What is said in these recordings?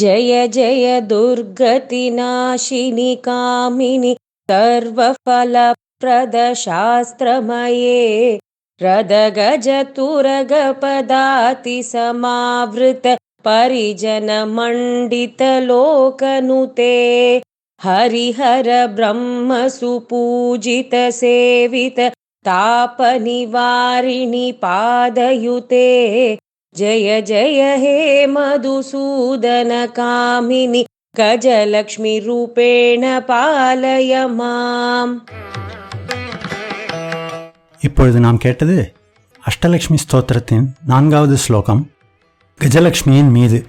जय जय दुर्गतिनाशिनि कामिनि सर्वफलप्रदशास्त्रमये रदगजतुरगपदातिसमावृत परिजनमण्डितलोकनुते हरिहर ब्रह्मसुपूजितसेवित तापनिवारिणि पादयुते जय जय हे मधुसूदनकामिनि गजलक्ष्मीरूपेण पालय माम् இப்பொழுது நாம் கேட்டது அஷ்டலக்ஷ்மி ஸ்தோத்திரத்தின் நான்காவது ஸ்லோகம் கஜலக்ஷ்மியின் மீது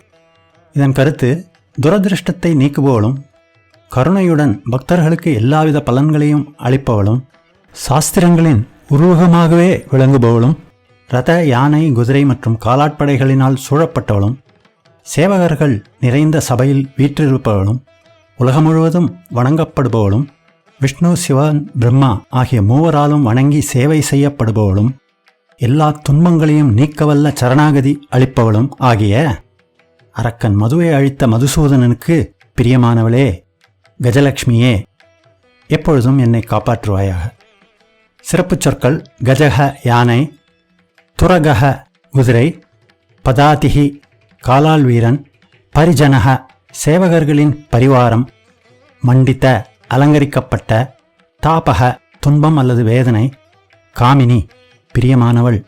இதன் கருத்து துரதிருஷ்டத்தை நீக்குபவளும் கருணையுடன் பக்தர்களுக்கு எல்லாவித பலன்களையும் அளிப்பவளும் சாஸ்திரங்களின் உருவகமாகவே விளங்குபவளும் ரத யானை குதிரை மற்றும் காலாட்படைகளினால் சூழப்பட்டவளும் சேவகர்கள் நிறைந்த சபையில் வீற்றிருப்பவளும் உலகம் முழுவதும் வணங்கப்படுபவளும் விஷ்ணு சிவன் பிரம்மா ஆகிய மூவராலும் வணங்கி சேவை செய்யப்படுபவளும் எல்லா துன்பங்களையும் நீக்கவல்ல சரணாகதி அளிப்பவளும் ஆகிய அரக்கன் மதுவை அழித்த மதுசூதனனுக்கு பிரியமானவளே கஜலக்ஷ்மியே எப்பொழுதும் என்னை காப்பாற்றுவாயாக. சிறப்புச் சொற்கள் கஜக யானை துரகஹ குதிரை பதாதிகி காலால் வீரன் பரிஜனக சேவகர்களின் பரிவாரம் மண்டித்த அலங்கரிக்கப்பட்ட தாபக துன்பம் அல்லது வேதனை காமினி பிரியமானவள்